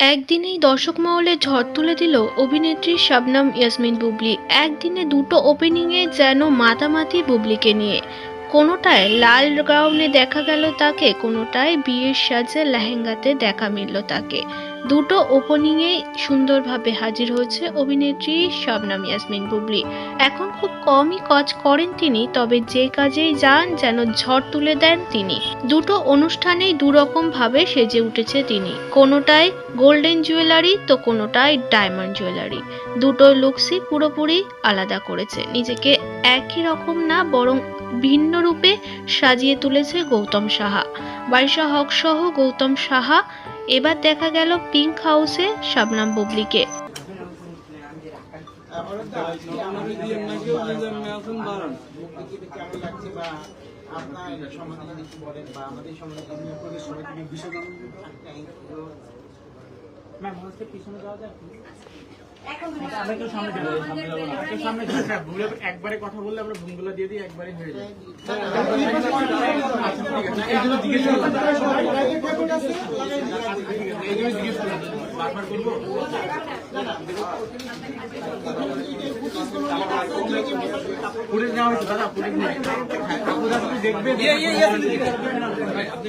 একদিনেই দর্শক মহলে ঝড় তুলে দিল অভিনেত্রী শাবনাম ইয়াসমিন বুবলি। একদিনে দুটো ওপেনিংয়ে যেন মাতামাতি বুবলিকে নিয়ে। কোনোটায় লাল গাউনে দেখা গেল তাকে, কোনোটায় বিয়ের সাজে লেহেঙ্গাতে দেখা মিলল তাকে। দুটো ওপেনিংয়েই সুন্দরভাবে হাজির হয়েছে অভিনেত্রী শাবনাম ইয়াসমিন বুবলি। এখন খুব কমই কাজ করেন তিনি, তবে যে কাজেই যান যেন ঝড় তুলে দেন তিনি। দুটো অনুষ্ঠানেই দুরকম ভাবে সেজে উঠেছে তিনি। কোনোটায় গোল্ডেন জুয়েলারি তো কোনোটায় ডায়মন্ড জুয়েলারি দুটো লুকসই পুরোপুরি আলাদা করেছে। নিজেকে একই রকম না, বরং ভিন্ন রূপে সাজিয়ে তুলেছে গৌতম সাহা। বাইশা হক সহ গৌতম সাহা। এবার দেখা গেল পিঙ্ক হাউসে শাবনাম বুবলিকে। ম্যাম পিছনে যাওয়া যায় একবারে কথা বললে আমরা ভুলগুলো দিয়ে দিই একবারে হয়ে যায় আচ্ছা, ঠিক আছে। এইগুলো জিজ্ঞেস করলাম। এইগুলো জিজ্ঞেস করলাম। বারবার করব? ফুটেজ নেওয়া হয়েছে দাদা ফুটেজ নেই আপনারা আপনি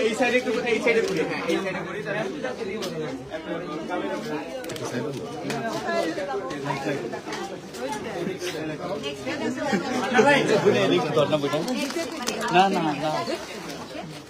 এই সাইডে এই সাইডে না না না।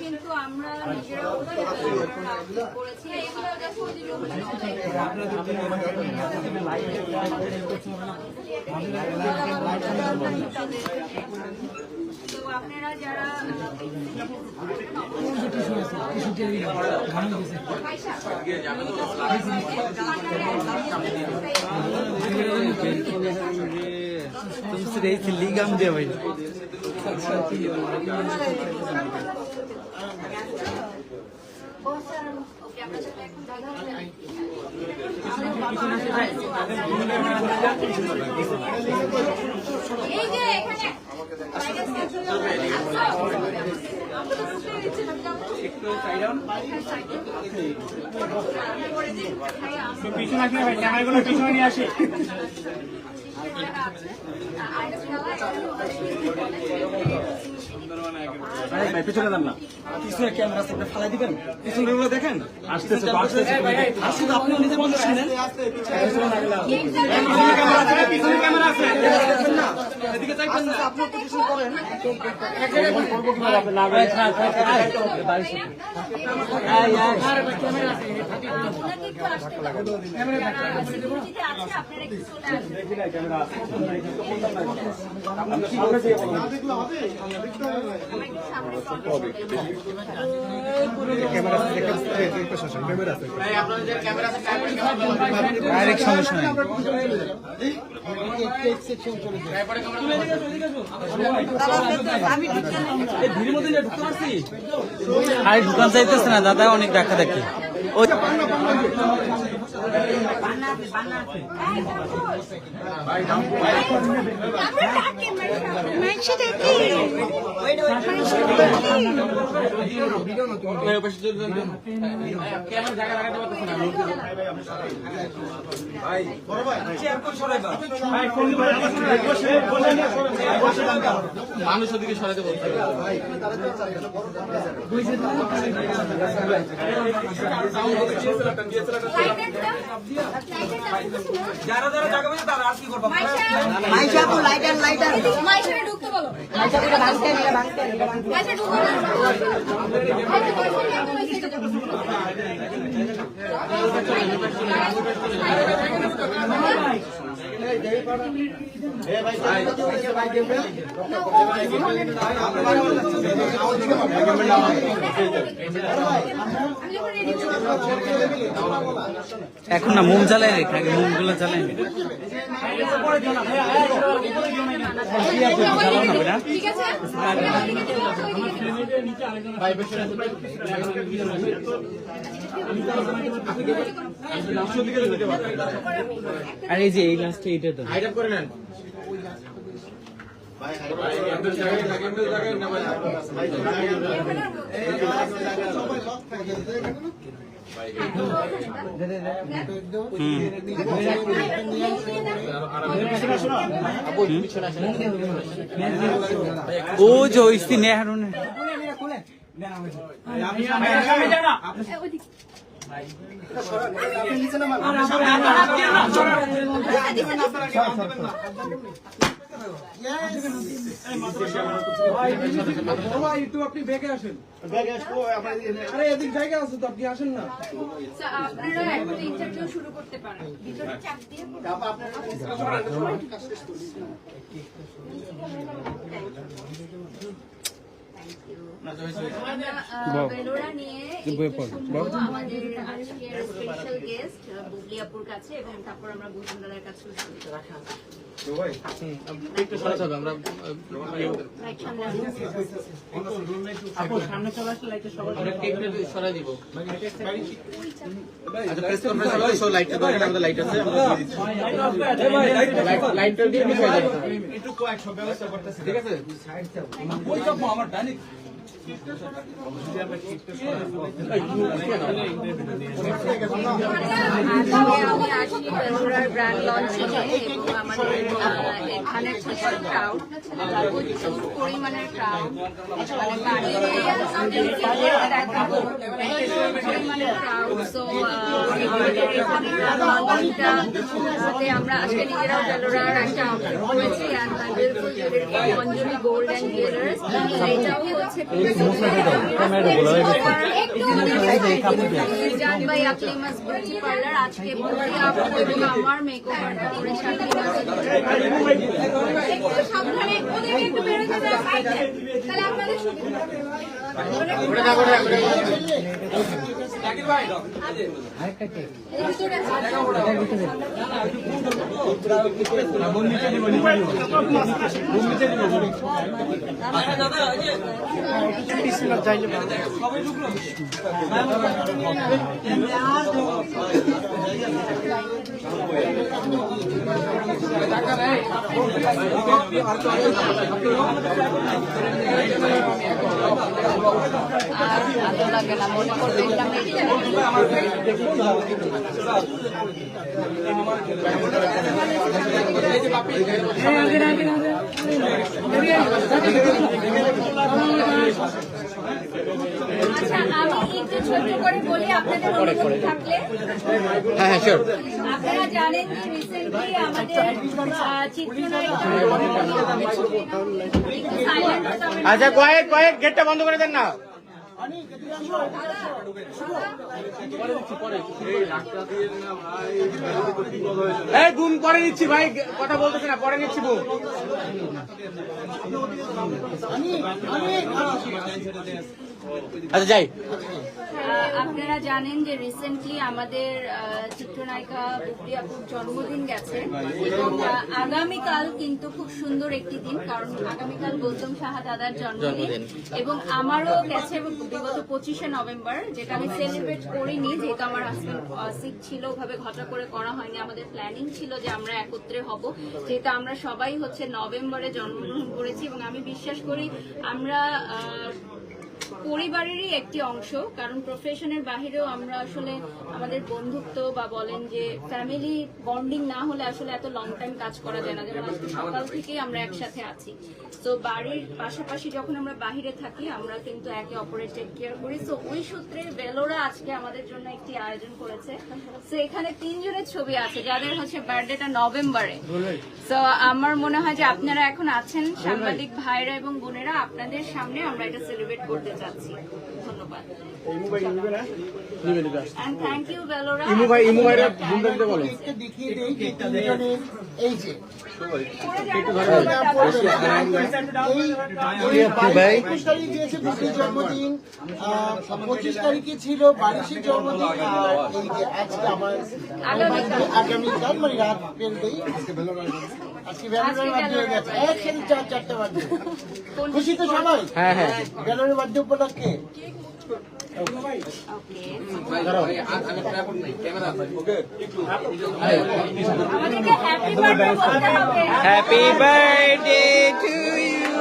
কিন্তু আমরা নিজেরাও করেছি এগুলো দেখো আপনারা যারা तुमसे रही थी लीगम दे भाई ওকে আপনার সাথে এখন দেখা হবে এই যে এখানে পিছনে আসলে ভাই ক্যামেরাগুলো পিছনে নিয়ে আসি ভাই পিছনে যান না পিছনে ক্যামেরা ফালাই দিবেন পিছনে গুলো দেখেন আসতেছে আসতেছে আসলে আপনি নিজে শুনেন পিছনে ক্যামেরা এদিকে চাইবেন না আপনি পিছনে করেন করব কীভাবে আপনি না ডাইরেক্ট সমস্যা নাই আরে দোকান চাইতেছে না দাদা অনেক দেখা দেখি। ওই কেন জায়গা লাগাতে পারতেছে না যারা ফোন করে মানুষ ওদিকে সরাতে বলছে মাইশা। আপু লাইটার লাইটার মাইশারে ঢুকতে বলো। মাইশারে ভাঙতে নিয়ে ভাঙতে মাইশা ঢুকো না মাইশা মাইশা একদম এখন না মোম জ্বালাই রেখে আগে মোমগুলো। ঠিক আর এই যে এই লাস্টে এইটা তো হাইড আপ করে নেন ও যে ওইসি নেহারু নে একটু আপনি বেগে আসেন আরে এদিক জায়গা আছে তো আপনি আসেন না আপনারা এখন ইন্টারভিউ শুরু করতে পারেন ভিতরে চাপ দিয়ে আমরা, বেলোরা নিয়ে একটু শুনব। আমাদের আজকের স্পেশাল গেস্ট বুবলি আপুর কাছে এবং তারপর আমরা কাছে আমরা টেকটা সরাই দিব। আচ্ছা প্রেস কনফারেন্স হবে সো লাইটটা দরকার আমাদের লাইট আছে আমরা ব্র্যান্ড লঞ্চিং এবং আমাদের এখানে প্রচুর ক্রাউড প্রচুর পরিমাণের ক্রাউড পরিমাণের ক্রাউড সো আমরা আজকে নিজেরাও বেলোরার একটা আউটলেট করেছি অ্যান্ড গোল্ড অ্যান্ড জুয়েলার্স এটাও হচ্ছে জান ভাই আপনি মজবুতি পার্লার আজকে বুবলি আপনি এবং আমার মেকওভারটা করে সাজিয়ে একটু সাবধানে, একটু বেরো যাবে তাহলে আপনাদের সুবিধা আর ভালো লাগে না মনে করবে আচ্ছা হ্যাঁ হ্যাঁ শিওর আপনারা জানেন যে রিসেন্টলি আমাদের চিত্রনায়িকা। আচ্ছা কয়েক কয়েক গেটটা বন্ধ করে দেন না এই বুম পরে নিচ্ছি ভাই কথা বলতেছে না পরে নিচ্ছি বুম আচ্ছা যাই। আপনারা জানেন যে রিসেন্টলি আমাদের আহ, চিত্রনায়িকা বুবলি আপুর জন্মদিন গেছে। এবং আগামীকাল কিন্তু খুব সুন্দর একটি দিন কারণ আগামীকাল গৌতম সাহা দাদার জন্মদিন। এবং আমারও গেছে এবং বিগত পঁচিশে নভেম্বর, যেটা আমি সেলিব্রেট করিনি, যেহেতু আমার হাজব্যান্ড সিক ছিল, ওভাবে ঘটা করে করা হয়নি, আমাদের প্ল্যানিং ছিল যে আমরা একত্রে হব। যেহেতু আমরা সবাই হচ্ছে নভেম্বরে জন্মগ্রহণ করেছি, এবং আমি বিশ্বাস করি আমরা পরিবারেরই একটি অংশ কারণ প্রফেশনের বাহিরেও আমরা আসলে আমাদের বন্ধুত্ব বা বলেন যে ফ্যামিলি বন্ডিং না হলে আসলে এত লং টাইম কাজ করা যায় না। যেমন আজকে সকাল থেকেই আমরা একসাথে আছি। তো বাড়ির পাশাপাশি যখন আমরা বাহিরে থাকি আমরা কিন্তু একে অপরের টেক কেয়ার করি। তো ওই সূত্রে বেলোরা আজকে আমাদের জন্য একটি আয়োজন করেছে। তো এখানে তিনজনের ছবি আছে যাদের হচ্ছে বার্থডেটা নভেম্বরে। তো আমার মনে হয় যে আপনারা এখন আছেন সাংবাদিক ভাইরা এবং বোনেরা আপনাদের সামনে আমরা এটা সেলিব্রেট করতে চাচ্ছি ধন্যবাদ। And thank you, ইমু ভাই ইমু ভাইরা ঘুমটা দিতে বলো। দেখিয়ে দেই যে। তিনজনের এই যে করে যারা এই একুশ তারিখ দিয়েছে বুবলির জন্মদিন। আহ, পঁচিশ তারিখে ছিল বারিশের জন্মদিন আর এই যে আজকে আমার আগামীকাল। মানে রাত পেরবেই আজকে খুশি তো সবাই? হ্যাঁ হ্যাঁ। উপলক্ষে। Happy birthday to you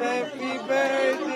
happy birthday